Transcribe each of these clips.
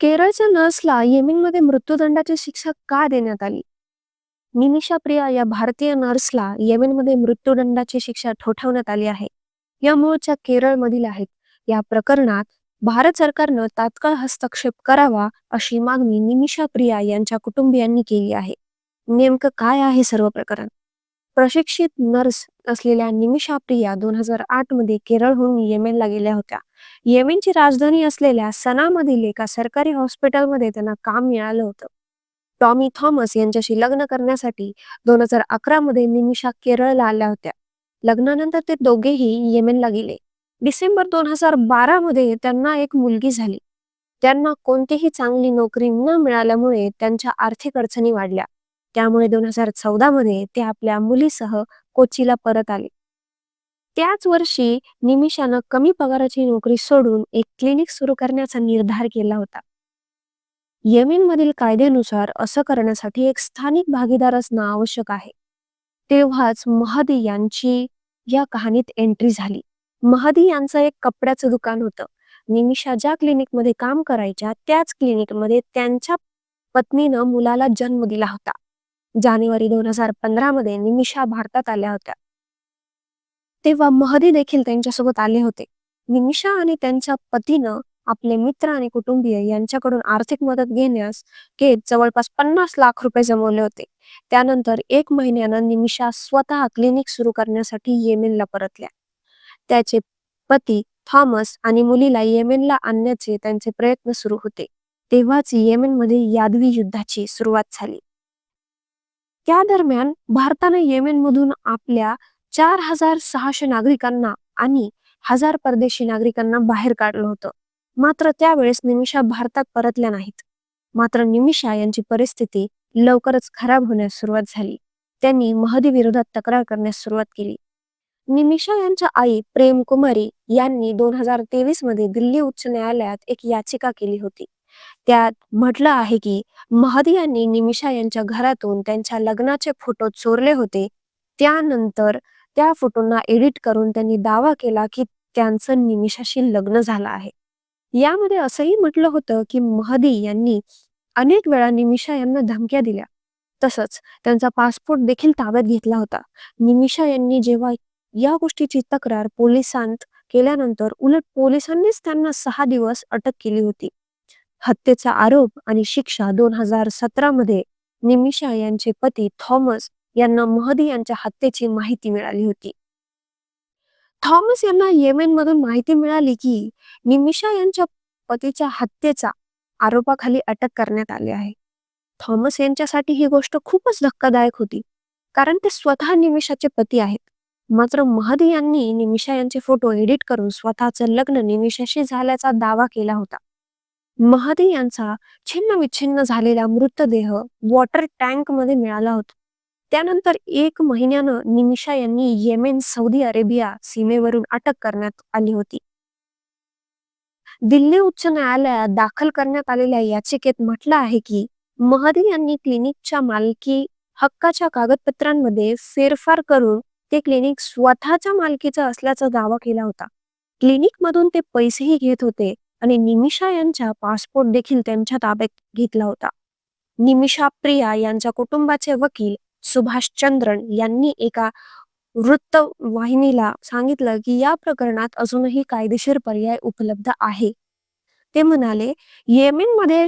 केरळच्या नर्सला येमेनमध्ये मृत्यूदंडाची शिक्षा का देण्यात आली? निमिषा प्रिया या भारतीय नर्सला येमेनमध्ये मृत्यूदंडाची शिक्षा ठोठावण्यात आली आहे. या मूळच्या केरळमधील आहेत. या प्रकरणात भारत सरकारनं तात्काळ हस्तक्षेप करावा अशी मागणी निमिषा प्रिया यांच्या कुटुंबियांनी केली आहे. नेमकं काय आहे सर्व प्रकरण? प्रशिक्षित नर्स असलेल्या निमिषा प्रिया दोन हजार आठमध्ये केरळहून येमेनला गेल्या होत्या. येमेनची राजधानी असलेल्या सनामधील एका सरकारी हॉस्पिटलमध्ये त्यांना काम मिळालं होतं. टॉमी थॉमस यांच्याशी लग्न करण्यासाठी दोन हजार अकरा मध्ये निमिषा केरळला आल्या होत्या. लग्नानंतर ते दोघेही येमेनला गेले. डिसेंबर दोन हजार बारा मध्ये त्यांना एक मुलगी झाली. त्यांना कोणतीही चांगली नोकरी न मिळाल्यामुळे त्यांच्या आर्थिक अडचणी वाढल्या. त्यामुळे दोन हजार चौदा मध्ये ते आपल्या मुलीसह कोचीला परत आले. त्याच वर्षी निमिषानं कमी पगाराची नोकरी सोडून एक क्लिनिक सुरू करण्याचा निर्धार केला होता. येमेनमधील कायद्यानुसार असं करण्यासाठी एक स्थानिक भागीदार असणं आवश्यक आहे. तेव्हाच महदी यांची या कहाणीत एंट्री झाली. महदी यांचं एक कपड्याचं दुकान होतं. निमिषा ज्या क्लिनिकमध्ये काम करायच्या त्याच क्लिनिकमध्ये त्यांच्या पत्नीनं मुलाला जन्म दिला होता. जानेवारी दोन हजार पंधरा मध्ये निमिषा भारतात आल्या होत्या. तेव्हा महदी देखील त्यांच्यासोबत आले होते. निमिषा आणि त्यांच्या पतीनं आपले मित्र आणि कुटुंबीय यांच्याकडून आर्थिक मदत घेण्यास घेत जवळपास पन्नास लाख रुपये जमवले होते. त्यानंतर एक महिन्यानं निमिषा स्वतः क्लिनिक सुरू करण्यासाठी येमेनला परतल्या. त्याचे पती थॉमस आणि मुलीला येमेनला आणण्याचे त्यांचे प्रयत्न सुरू होते. तेव्हाच येमेनमध्ये यादवी युद्धाची सुरुवात झाली. त्या दरम्यान भारताने येमेनमधून आपल्या चार हजार सहाशे नागरिकांना आणि हजार परदेशी नागरिकांना बाहेर काढलं होतं. मात्र त्यावेळेस निमिषा भारतात परतल्या नाहीत. मात्र निमिषा यांची परिस्थिती लवकरच खराब होण्यास सुरुवात झाली. त्यांनी महदी विरोधात तक्रार करण्यास सुरुवात केली. निमिषा यांच्या आई प्रेम कुमारी यांनी दोन हजार तेवीसमध्ये दिल्ली उच्च न्यायालयात एक याचिका केली होती. त्यात म्हटलं आहे की महदी यांनी निमिषा यांच्या घरातून त्यांच्या लग्नाचे फोटो चोरले होते. त्यानंतर त्या फोटोंना एडिट करून त्यांनी दावा केला की त्यांचं निमिषाशी लग्न झालं आहे. यामध्ये असंही म्हटलं होतं की महदी यांनी अनेक वेळा निमिषा यांना धमक्या दिल्या. तसंच त्यांचा पासपोर्ट देखील ताब्यात घेतला होता. निमिषा यांनी जेव्हा या गोष्टीची तक्रार पोलिसांत केल्यानंतर उलट पोलिसांनीच त्यांना सहा दिवस अटक केली होती. हत्येचा आरोप आणि शिक्षा दोन हजार सतरा मध्ये निमिषा यांचे पती थॉमस यांना महदी यांच्या हत्येची माहिती मिळाली होती. थॉमस यांना येमेन मधून माहिती मिळाली की निमिषा यांच्या पतीच्या हत्येचा आरोपाखाली अटक करण्यात आली आहे. थॉमस यांच्यासाठी ही गोष्ट खूपच धक्कादायक होती कारण ते स्वतः निमिषाचे पती आहेत. मात्र महदी यांनी निमिषा यांचे फोटो एडिट करून स्वतःचं लग्न निमिषाशी झाल्याचा दावा केला होता. महादे यांचा छिन्न विच्छिन्न झालेला मृतदेह वॉटर टँकमध्ये मिळाला होता. त्यानंतर एक महिन्यानं निमिषा यांनी येमेन सौदी अरेबिया सीमेवरून अटक करण्यात आली होती. दिल्ली उच्च न्यायालयात दाखल करण्यात आलेल्या याचिकेत म्हटलं आहे की महदी यांनी क्लिनिकच्या मालकी हक्काच्या कागदपत्रांमध्ये फेरफार करून ते क्लिनिक स्वतःच्या मालकीचं असल्याचा दावा केला होता. क्लिनिक मधून ते पैसेही घेत होते आणि निमिषा यांच्या पासपोर्ट देखील त्यांच्या ताब्यात घेतला होता. निमिषा प्रिया यांच्या कुटुंबाचे वकील सुभाष चंद्रन यांनी एका वृत्तवाहिनीला सांगितलं की या प्रकरणात अजूनही कायदेशीर पर्याय उपलब्ध आहे. ते म्हणाले येमेनमध्ये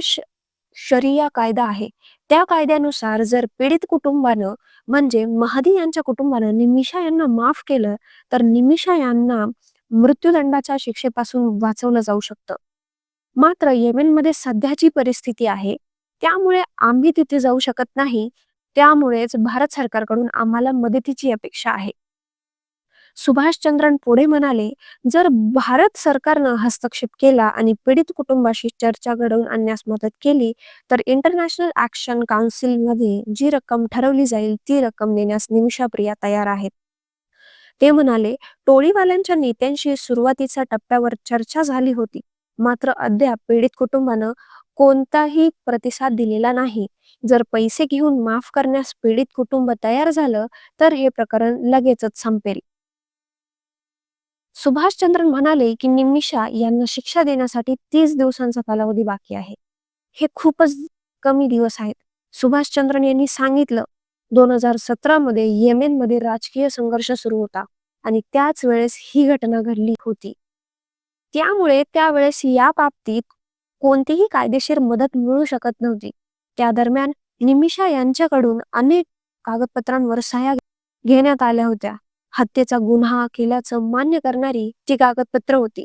शरिया कायदा आहे. त्या कायद्यानुसार जर पीडित कुटुंबानं म्हणजे महदी यांच्या कुटुंबानं निमिषा यांना माफ केलं तर निमिषा यांना मृत्यूदंडाच्या शिक्षेपासून वाचवलं जाऊ शकतं. मात्र येमेनमध्ये सध्याची परिस्थिती आहे त्यामुळे आम्ही तिथे जाऊ शकत नाही त्यामुळेच भारत सरकारकडून आम्हाला मदतीची अपेक्षा आहे. सुभाषचंद्रन पुढे म्हणाले जर भारत सरकारनं हस्तक्षेप केला आणि पीडित कुटुंबाशी चर्चा घडवून आणण्यास मदत केली तर इंटरनॅशनल ऍक्शन काउन्सिलमध्ये जी रक्कम ठरवली जाईल ती रक्कम देण्यास निमिषाप्रिया तयार आहेत. ते म्हणाले टोळीवाल्यांच्या नेत्यांशी सुरुवातीच्या टप्प्यावर चर्चा झाली होती. मात्र अद्याप पीडित कुटुंबानं कोणताही प्रतिसाद दिलेला नाही. जर पैसे घेऊन माफ करण्यास पीडित कुटुंब तयार झालं तर हे प्रकरण लगेचच संपेल. सुभाषचंद्रन म्हणाले की निमिषा यांना शिक्षा देण्यासाठी तीस दिवसांचा कालावधी बाकी आहे. हे खूपच कमी दिवस आहेत. सुभाषचंद्रन यांनी सांगितलं दोन हजार सतरा मध्ये येमेनमध्ये राजकीय संघर्ष सुरू होता आणि त्याच वेळेस ही घटना घडली होती. त्यामुळे त्यावेळेस या बाबतीत कोणतीही कायदेशीर मदत मिळू शकत नव्हती. त्या दरम्यान निमिषा यांच्याकडून अनेक कागदपत्रांवर सह्या घेण्यात आल्या होत्या. हत्येचा गुन्हा केल्याचं मान्य करणारी ती कागदपत्र होती.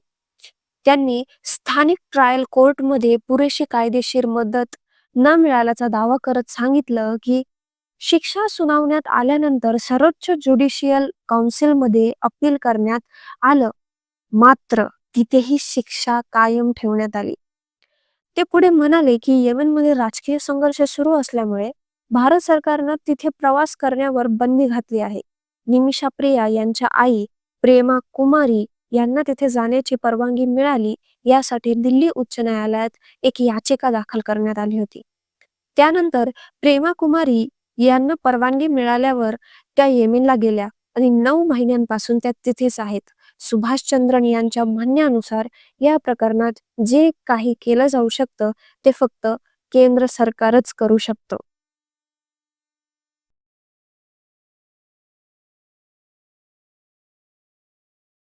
त्यांनी स्थानिक ट्रायल कोर्टमध्ये पुरेशी कायदेशीर मदत न मिळाल्याचा दावा करत सांगितलं की शिक्षा सुनावण्यात आल्यानंतर सर्वोच्च ज्युडिशियल काउन्सिलमध्ये अपील करण्यात आलं. मात्र तिथेही शिक्षा कायम ठेवण्यात आली. ते पुढे म्हणाले की येमेनमध्ये राजकीय संघर्ष सुरू असल्यामुळे भारत सरकारनं तिथे प्रवास करण्यावर बंदी घातली आहे. निमिषा प्रिया यांच्या आई प्रेमा कुमारी यांना तिथे जाण्याची परवानगी मिळाली यासाठी दिल्ली उच्च न्यायालयात एक याचिका दाखल करण्यात आली होती. त्यानंतर प्रेमा कुमारी यांना परवानगी मिळाल्यावर त्या येमेनला गेल्या आणि नऊ महिन्यांपासून त्या तिथेच आहेत. सुभाषचंद्रन यांच्या म्हणण्यानुसार या प्रकरणात जे काही केलं जाऊ शकतं ते फक्त केंद्र सरकारच करू शकतं.